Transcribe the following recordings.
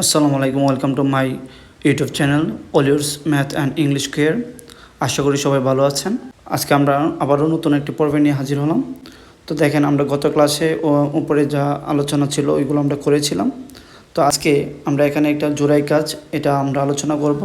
আসসালামু আলাইকুম, welcome to my YouTube channel অলিউডস math and English care. আশা করি সবাই ভালো আছেন। আজকে আমরা আবারও নতুন একটি পর্বে নিয়ে হাজির হলাম। তো দেখেন, আমরা গত ক্লাসে ও উপরে যা আলোচনা ছিল, ওইগুলো আমরা করেছিলাম। তো আজকে আমরা এখানে একটা জোড়াই কাজ, এটা আমরা আলোচনা করব।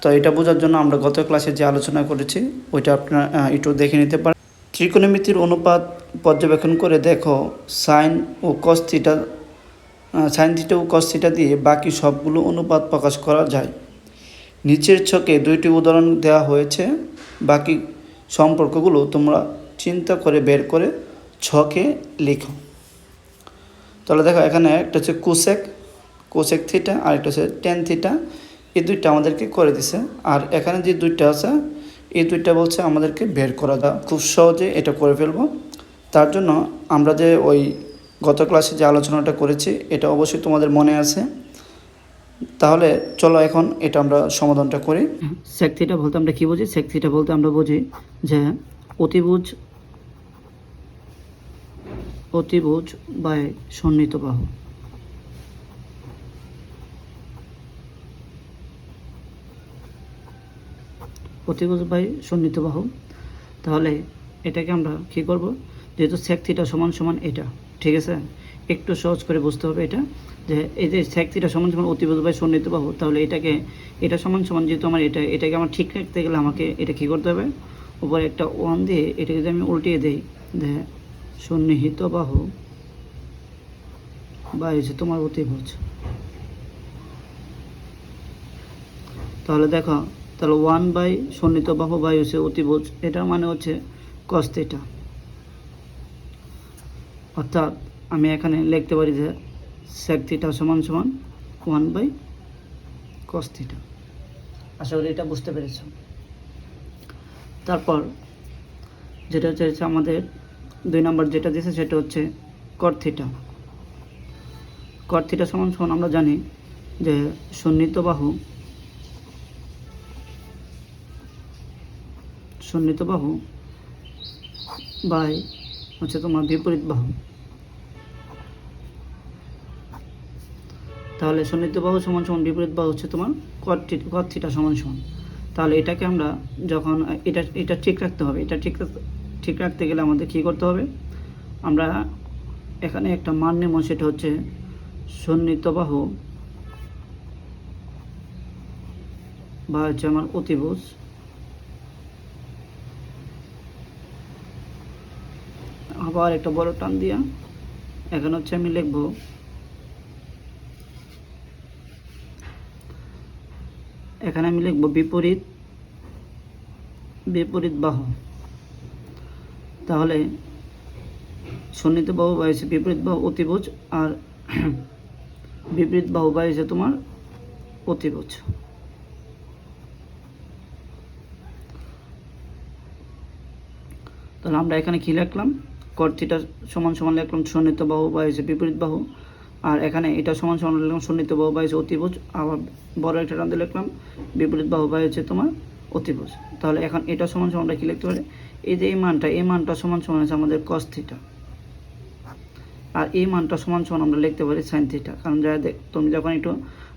তো এটা বোঝার জন্য আমরা গত ক্লাসে যে আলোচনা করেছি, ওইটা আপনারা একটু দেখে নিতে পারেন। ত্রিকোণমিতির অনুপাত পর্যবেক্ষণ করে দেখো, সাইন ও কস থিটা সাইন থিটা ও কস থিটা দিয়ে বাকি সবগুলো অনুপাত প্রকাশ করা যায়। নিচের ছকে দুইটি উদাহরণ দেওয়া হয়েছে। বাকি সম্পর্কগুলো তোমরা চিন্তা করে বের করে ছকে লিখো। তাহলে দেখো, এখানে একটা হচ্ছে কোসেক কোসেক থিটা আর একটা হচ্ছে টেন থিটা। এই দুইটা আমাদেরকে করে দিছে। আর এখানে যে দুইটা আছে এই দুইটা বলছে আমাদেরকে বের করা। দা খুব সহজে এটা করে ফেলব। তার জন্য আমরা যে ওই গত ক্লাসে যে আলোচনাটা করেছি, এটা অবশ্যই তোমাদের মনে আছে। তাহলে চলো এখন এটা আমরা সমাধানটা করি। সেক থিটা বলতে আমরা কি বুঝি? সেক থিটা বলতে আমরা বুঝি যে অতিভুজ অতিভুজ বাই সন্নিহিত বাহু। অতিভুজ বাই সন্নিহিত বাহু। তাহলে এটাকে আমরা কি করব? যেহেতু সেক থিটা সমান সমান এটা। ঠিক আছে? একটু সহজ করে বুঝতে হবে এটা, যে এই যে থিটা সমান সমান অতিভুজ বাই সন্নিহিত বাহু, তাহলে এটাকে, এটা সমান সমান যেহেতু আমার এটা, এটাকে আমার ঠিক রাখতে গেলে আমাকে এটা কী করতে হবে? উপরে একটা ওয়ান দিয়ে এটাকে যদি আমি উল্টিয়ে দিই, যে সন্নিহিত বাহু বা এই যে তোমার অতিভুজ তাহলে দেখো, তাহলে ওয়ান বাই সন্নিহিত বাহু বাই হচ্ছে অতিভুজ এটার মানে হচ্ছে কস থিটা অর্থাৎ আমি এখানে লিখতে পারি যে সেক সমান সমান ওয়ান বাই কস আশা করি এটা বুঝতে পেরেছ। তারপর যেটা হচ্ছে আমাদের দুই নম্বর যেটা দিয়েছে সেটা হচ্ছে কর থিটা কর থিটা সমান সমান আমরা জানি যে সন্নিহিত বাহু সন্নিহিত বাহু বাই হচ্ছে তোমার বিপরীত বাহু। তাহলে সন্নিহিত বাহু সমান সমান বিপরীত বাহু হচ্ছে তোমার কট থিটা সমান সমান। তাহলে এটাকে আমরা যখন, এটা এটা ঠিক রাখতে হবে। এটা ঠিক ঠিক রাখতে গেলে আমাদের কী করতে হবে? আমরা এখানে একটা মান নেব, সেটা হচ্ছে সন্নিহিত বাহু বা হচ্ছে আমার অতিভুজ। আবার একটা বড় টান দিয়া এখানে হচ্ছে আমি লিখব এখানে আমি লিখব বিপরীত বিপরীত বাহু। তাহলে সন্নিহিত বাহু বা হচ্ছে বিপরীত বাহু অতিভুজ আর বিপরীত বাহু বা হচ্ছে তোমার অতিভুজ। তাহলে আমরা এখানে কী লিখলাম? কর সমান সমান লিখলাম সন্নিহিত বাহু বা হচ্ছে বিপরীত বাহু। আর এখানে এটা সমান সমান লিখলাম সন্নিহিত বাহু বা হচ্ছে অতিভুজ। আবার বড় একটা টান লিখলাম, বিপরীত বাহু বা হচ্ছে তোমার অতিভুজ। তাহলে এখন এটা সমান সমান আমরা কী লিখতে পারি? এই যে এই মানটা এই মানটা সমান সমান আছে আমাদের কস থিটা আর এই মানটা সমান সমান আমরা লিখতে পারি সাইন থিটা কারণ যা দেখ, তুমি যখন একটু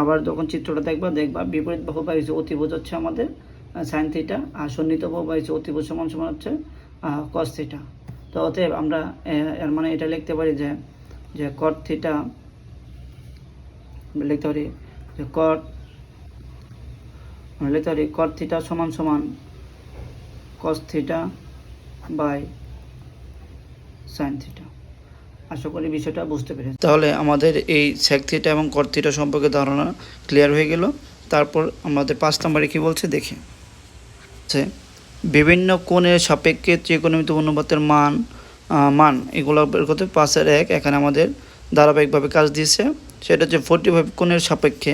আবার যখন চিত্রটা দেখবা দেখবা বিপরীত বাহু বা হচ্ছে অতিভুজ হচ্ছে আমাদের সাইন থিটা আর সন্নিহিত বাহু বা হচ্ছে অতিভুজ সমান সমান হচ্ছে কস থিটা তো অতএব আমরা এর মানে এটা লিখতে পারি যে যে কট থিটা লিখতে পারি যে কট লিখতে পারি কট থিটা সমান সমান cos theta by sine theta. আশা করি বিষয়টা বুঝতে পেরেছি তাহলে আমাদের এই সেক থিটা এবং কর থিটা সম্পর্কে ধারণা ক্লিয়ার হয়ে গেল। তারপর আমাদের পাঁচ নম্বরে কী বলছে? দেখি। বিভিন্ন কোণের সাপেক্ষে ত্রিকোণমিত অনুপাতের মান মান এগুলো বের করতে পাঁচের এক, এখানে আমাদের ধারাবাহিকভাবে কাজ দিয়েছে। সেটা হচ্ছে ফোর্টি ফাইভ কোণের সাপেক্ষে।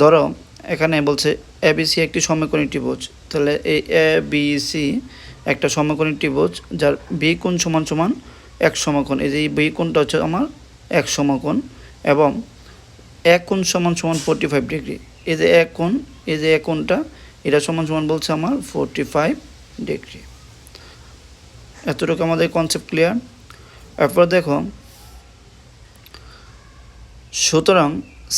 ধরো, এখানে বলছে এবিসি একটি সমকোণী ত্রিভুজ। তাহলে এই এ বি সি একটা সমকোণী ত্রিভুজ, যার বি কোণ সমান সমান এক সমকোণ। এই যে এই বি কোণটা হচ্ছে আমার এক সমকোণ এবং এক কোণ সমান সমান ফোর্টি ফাইভ ডিগ্রি এই যে এক কোণ, এই যে এক কোণটা, এটা সমান সমান বলছে আমার ফোর্টি ফাইভ ডিগ্রি এতটুকু আমাদের কনসেপ্ট ক্লিয়ার এরপর দেখো সুতরাং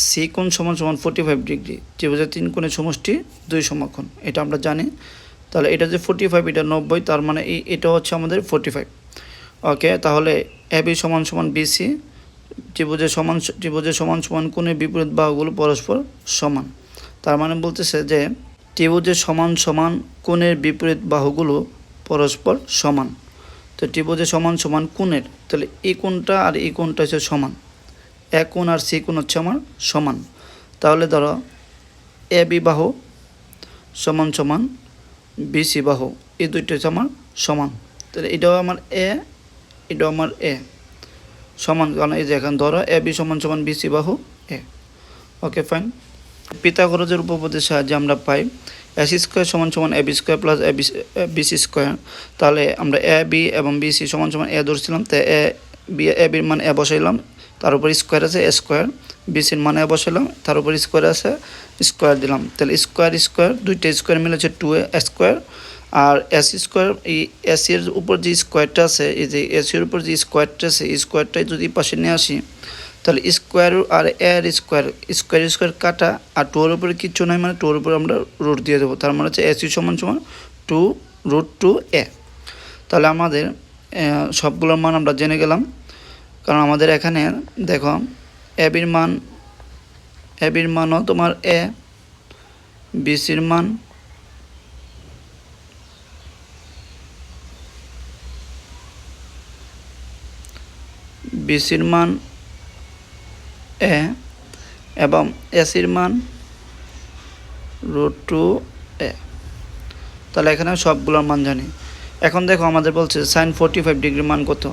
সি কোণ সমান সমান ফোর্টি ফাইভ ডিগ্রি, ত্রিভুজের তিন কোণের সমষ্টি দুই সমকোণ এটা আমরা জানি। তাহলে এটা যে ফোর্টি ফাইভ এটা নব্বই, তার মানে এই এটা হচ্ছে আমাদের ফোর্টি ফাইভ ওকে, তাহলে এ বি সমান সমান বিসি ত্রিভুজের সমান ত্রিভুজের সমান সমান কোণের বিপরীত বাহুগুলো পরস্পর সমান। তার মানে বলতেছে যে ত্রিভুজের সমান সমান কোণের বিপরীত বাহুগুলো পরস্পর সমান। তো ত্রিভুজের সমান সমান কোণের, তাহলে এই কোণটা আর এই কোণটা হচ্ছে সমান। এক কোণ আর সি কোণ হচ্ছে আমার সমান। তাহলে ধরো, এ বি বাহু সমান সমান বিসি বাহু, এই দুইটা হচ্ছে আমার সমান। তাহলে এটাও আমার এ, এটাও আমার এ সমান, কারণ এই যে এখন ধরো, এ বি সমান সমান বিসি বাহু এ। ওকে, ফাইন। পিতাগরজের উপপাদ্যের সাহায্যে আমরা পাই, এস স্কোয়ার সমান সমান A B square plus A BC square. তাহলে আমরা এ বি এবং বিসি সমান সমান এ ধরছিলাম, তো এ বি, এ বির মান এ বসাইলাম তার উপর স্কোয়ার আছে স্কোয়ার বিসির মানে বসালাম, তার উপর স্কোয়ার আছে স্কোয়ার দিলাম। তাহলে স্কোয়ার স্কোয়ার দুইটা স্কোয়ার মিলে হচ্ছে টু স্কোয়ার আর এস স্কোয়ার এই এসির উপর যে স্কোয়ারটা আছে, এই যে এসির উপর যে স্কোয়ারটা আছে, এই স্কোয়ারটাই যদি পাশে নিয়ে আসি, তাহলে স্কোয়ার আর এর স্কোয়ার স্কোয়ার স্কোয়ার কাটা, আর টুর উপরে কিচ্ছু নাই মানে টুর উপরে আমরা রুট দিয়ে দেবো। তার মানে হচ্ছে এসি সমান সমান টু রুট টু এ তাহলে আমাদের সবগুলোর মান আমরা জেনে গেলাম। কারণ আমাদের এখানে, দেখো এবির মান এবির মানও তোমার এ বিসির মান বিসির মান এ এবং এসির মান রুট টু এ তাহলে এখানে সবগুলোর মান জানি। এখন দেখো আমাদের বলছে সাইন ফোর্টি ফাইভ ডিগ্রির মান কত?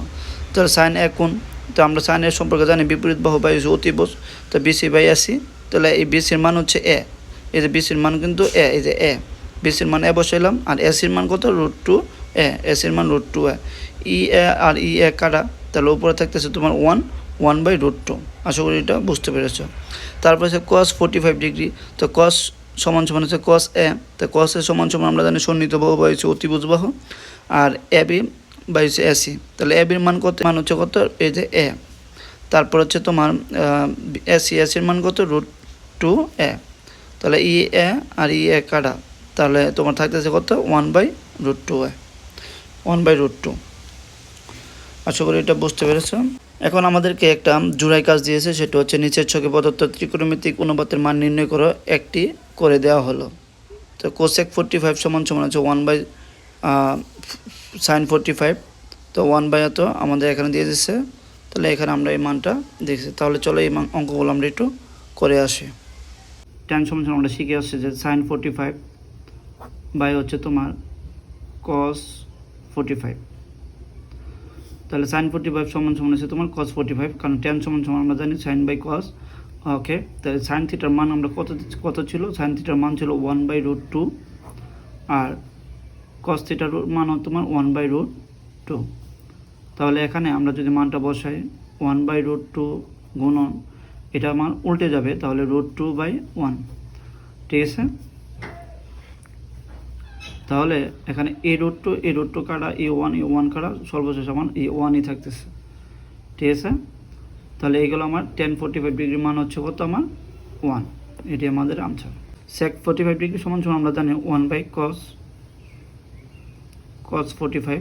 তাহলে সাইন এক কোণ তো আমরা সাইনের সম্পর্কে জানি বিপরীত বাহু বাই অতিবোস, তো বিসি বাই এসি তাহলে এই বিসির মান হচ্ছে এ এই যে বিসির মান কিন্তু এ এই যে এ বিসির মান এ বসাইলাম, আর এসির মান কত? রুট টু এ এসির মান root two A E A R ই এ কাটা তাহলে উপরে থাকতেছে তোমার one one by root two আশা করি এটা বুঝতে পেরেছ। তারপরে হচ্ছে কস ফোর্টি ফাইভ ডিগ্রি তো কস সমান সমান হচ্ছে কস এ তো কস এ সমান সমান আমরা জানি সন্নিহিত বাহু বা হচ্ছে অতিভুজ বাহু। আর এ বি বা হচ্ছে এসি। তাহলে এ বির মান কত? মান হচ্ছে কত? এই যে এ। তারপর হচ্ছে তোমার এসি, এসির মান কত? Root two A. তাহলে ই এ আর ই এ কাটা। তাহলে তোমার থাকতেছে কত? One by root two A. One by root two. আশা করি এটা বুঝতে পেরেছ। এখন আমাদেরকে একটা জুড়াই কাজ দিয়েছে। সেটা হচ্ছে নিচের ছকে প্রদত্ত ত্রিকোণমিতিক অনুপাতের মান নির্ণয় করো। একটি করে দেওয়া হলো। তো কোসেক ফোর্টি ফাইভ সমান সমান হচ্ছে one by sine forty five, তো ওয়ান বাই এত আমাদের এখানে দিয়ে দিচ্ছে তাহলে এখানে আমরা এই মানটা দেখছি। তাহলে চলো এই মান- অঙ্কগুলো আমরা একটু করে আসি। টেন সমান আমরা শিখে আসছি যে সাইন ফোর্টি ফাইভ বাই হচ্ছে তোমার কস ফোর্টি ফাইভ। তাহলে সাইন ফোর্টি ফাইভ সমান সমান হচ্ছে তোমার কস ফোর্টি ফাইভ, কারণ টেন সমান সমান আমরা জানি সাইন বাই কস ওকে তাহলে সাইন থিটার মান আমরা কত কত ছিল? সাইন থিটার মান ছিল ওয়ান বাই রুট টু আর কস থিটার মান তোমার ওয়ান বাই রুট টু তাহলে এখানে আমরা যদি মানটা বসাই ওয়ান বাই রুট টু গুণন, এটা আমার উল্টে যাবে, তাহলে রুট টু বাই ওয়ান ঠিক আছে? তাহলে এখানে A root two A root two কাটা এ ওয়ান এ ওয়ান কাটা সর্বশেষ আমার এ ওয়ানই থাকতেছে। ঠিক আছে? তাহলে এইগুলো আমার টেন ফোর্টি ফাইভ ডিগ্রি মান হচ্ছে কত আমার? ওয়ান এটি আমাদের answer sec forty five degree সমান সমান আমরা জানি one by cos cos forty five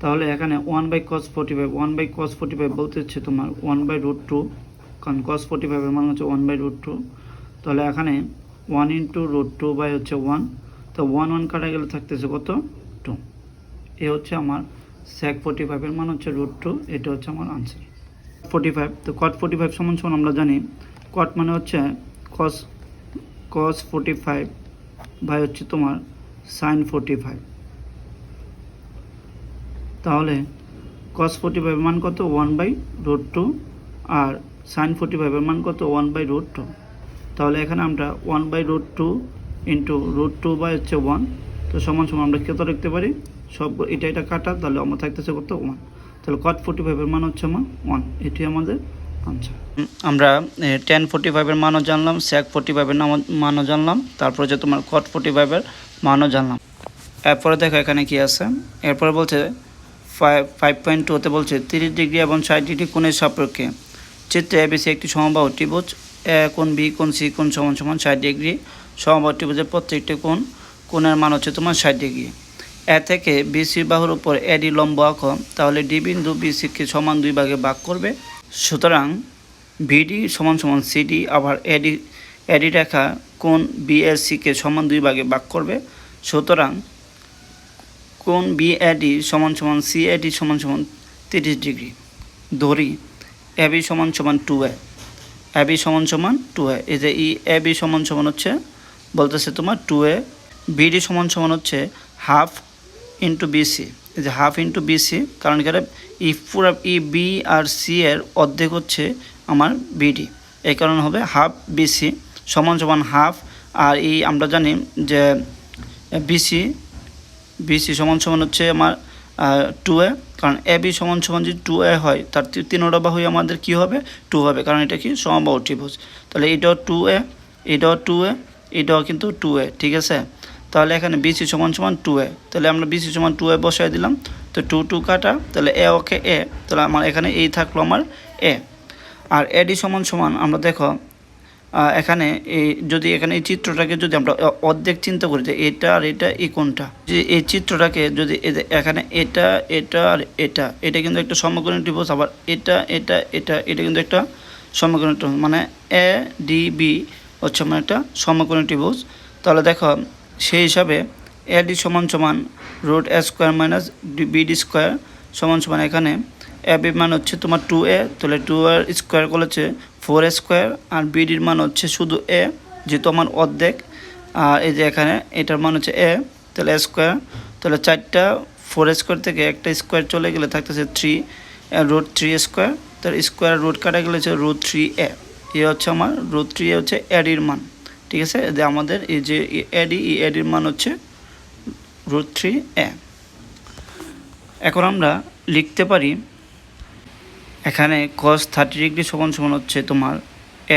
তাহলে এখানে one by cos forty five one by cos forty five বলতে হচ্ছে তোমার ওয়ান বাই রুট টু কারণ কস ফোর্টি ফাইভের মান হচ্ছে ওয়ান বাই রুট টু তাহলে এখানে one into root two by হচ্ছে ওয়ান তো ওয়ান ওয়ান কাটা গেলে থাকতেছে কত? টু এ হচ্ছে আমার স্যাক ফোর্টি ফাইভের মান হচ্ছে রুট টু এটা হচ্ছে আমার আনসার ফোর্টি ফাইভ তো কট ফোর্টি ফাইভ সমান সমান আমরা জানি কট মানে হচ্ছে cos cos forty five by হচ্ছে তোমার সাইন ফোর্টি ফাইভ তাহলে কস ফোর্টি ফাইভের মান কত? ওয়ান বাই রোড টু আর সাইন ফোর্টি ফাইভের মান কত? ওয়ান বাই রোড টু তাহলে এখানে আমরা one by root two into root two by হচ্ছে ওয়ান তো সমান সমান আমরা কত লিখতে পারি? সব এটা এটা কাটা, তাহলে আমার থাকতেছে কত? ওয়ান তাহলে কট ফোর্টি ফাইভের মান হচ্ছে আমার ওয়ান এটি আমাদের আনসার আমরা টেন ফোর্টি ফাইভের মানও জানলাম স্যাক ফোর্টি ফাইভের মানও জানলাম, তারপরে যে তোমার কট ফোর্টি ফাইভের মানও জানলাম। এরপরে দেখো এখানে কি আছে? এরপরে বলছে ফাইভ পয়েন্ট টুতে বলছে, তিরিশ ডিগ্রি এবং ষাট ডিগ্রি কোণের সাপেক্ষে। চিত্রে এবিসি একটি সমবাহু ত্রিভুজ এ কোণ বি কোণ সি কোণ সমান সমান ষাট ডিগ্রি। সমবাহু ত্রিভুজের প্রত্যেকটি কোণ, কোণের মান হচ্ছে তোমার ষাট ডিগ্রি। এ থেকে বিসির বাহুর উপর এডি লম্ব আঁকো, তাহলে ডি বিন্দু বিসিকে সমান দুই ভাগে ভাগ করবে। সুতরাং বিডি সমান সমান সিডি আবার এডি এডি রেখা কোণ বিএসসিকে সমান দুই ভাগে ভাগ করবে। সুতরাং কোণ বিএডি সমান সমান সি সিএডি সমান সমান তিরিশ ডিগ্রি। ধরি এবি সমান সমান টু এ এবি সমান সমান টু এ এই যে ই এবি সমান সমান হচ্ছে, বলতেছে তোমার টু এ বিডি সমান সমান হচ্ছে হাফ ইন্টু বিসি এই যে হাফ ইন্টু বিসি কারণ এখানে ই পুরো ই বি আর সি এর অর্ধেক হচ্ছে আমার বিডি এই কারণে হবে হাফ বিসি সমান সমান হাফ আর এই আমরা জানি যে বিসি বিসি সমান সমান হচ্ছে আমার টু এ কারণ এ বি সমান সমান যদি টু এ হয়, তার তিনোটা বাহুই আমাদের কি হবে? টু হবে, কারণ এটা কি সমবাহু ত্রিভুজ। তাহলে এটাও টু এ এটাও টু এ এটাও কিন্তু টু এ ঠিক আছে? তাহলে এখানে বিসি সমান সমান টু এ তাহলে আমরা বিসি সমান টু এ বসাই দিলাম। তো টু টু কাটা, তাহলে এ ওকে এ তাহলে আমার এখানে এই থাকল আমার এ আর এডি সমান সমান, আমরা দেখো এখানে এই যদি এখানে এই চিত্রটাকে যদি আমরা অর্ধেক চিন্তা করি যে এটা আর এটা এই কোনটা যে এই চিত্রটাকে যদি এখানে এটা এটা আর এটা এটা কিন্তু একটা সমকোণী ত্রিভুজ, আবার এটা এটা এটা এটা কিন্তু একটা সমকোণী ত্রিভুজ মানে এ ডি বি হচ্ছে আমার একটা সমকোণী ত্রিভুজ। তাহলে দেখো, সেই হিসাবে এ ডি সমান সমান root A square minus D B D square সমান সমান এখানে, এ বি মান হচ্ছে তোমার টু এ তাহলে টু এর স্কোয়ার করেছে ফোর স্কোয়ার আর বিডির মান হচ্ছে শুধু এ, যেহেতু আমার অর্ধেক, আর এই যে এখানে এটার মান হচ্ছে এ, তাহলে স্কোয়ার, তাহলে চারটা ফোর স্কোয়ার থেকে একটা স্কোয়ার চলে গেলে থাকতেছে থ্রি রুট থ্রি স্কোয়ার, তাহলে স্কোয়ার রুট কাটা গেলে হচ্ছে রুট থ্রি এ। এ হচ্ছে আমার, রুট থ্রি এ হচ্ছে এডির মান, ঠিক আছে? যে আমাদের এই যে এডি এই এডির মান হচ্ছে রুট থ্রি এ। এখন আমরা লিখতে পারি এখানে কস থার্টি ডিগ্রি সমান সমান হচ্ছে তোমার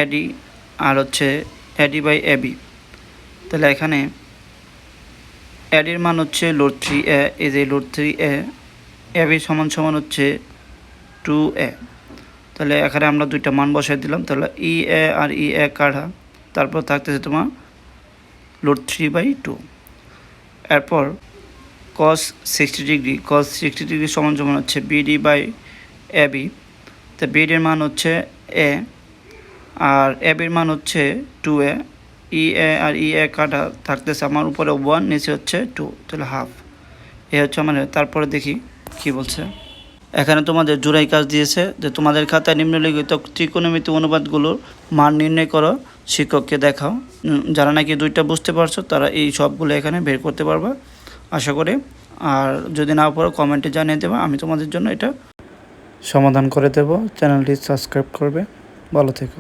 এডি আর হচ্ছে এডি বাই এবি তাহলে এখানে এডির মান হচ্ছে লোড থ্রি এ এই যে লোড থ্রি এ এবি সমান সমান হচ্ছে টু এ তাহলে এখানে আমরা দুইটা মান বসাই দিলাম, তাহলে ই এ আর ই এ কাঢ়া তারপর থাকতেছে তোমার লোড থ্রি বাই টু এরপর cos sixty degree cos sixty degree সমান সমান হচ্ছে বিডি বাই এবি তো বিডির মান হচ্ছে এ আর এবির মান হচ্ছে two A E A R ই এ কাটা থাকতেছে আমার উপরে ওয়ান নিচে হচ্ছে টু তাহলে হাফ এ হচ্ছে আমার, তারপরে দেখি কি বলছে। এখানে তোমাদের জোড়াই কাজ দিয়েছে যে তোমাদের খাতায় নিম্নলিখিত ত্রিকোণমিতি অনুপাতগুলোর মান নির্ণয় করো, শিক্ষককে দেখাও। যারা নাকি দুইটা বুঝতে পারছ, তারা এই সবগুলো এখানে বের করতে পারবা, আশা করি। আর যদি না পারো কমেন্টে জানিয়ে দেবা, আমি তোমাদের জন্য এটা সমাধান করে দেব। চ্যানেলটি সাবস্ক্রাইব করবে। ভালো থেকো।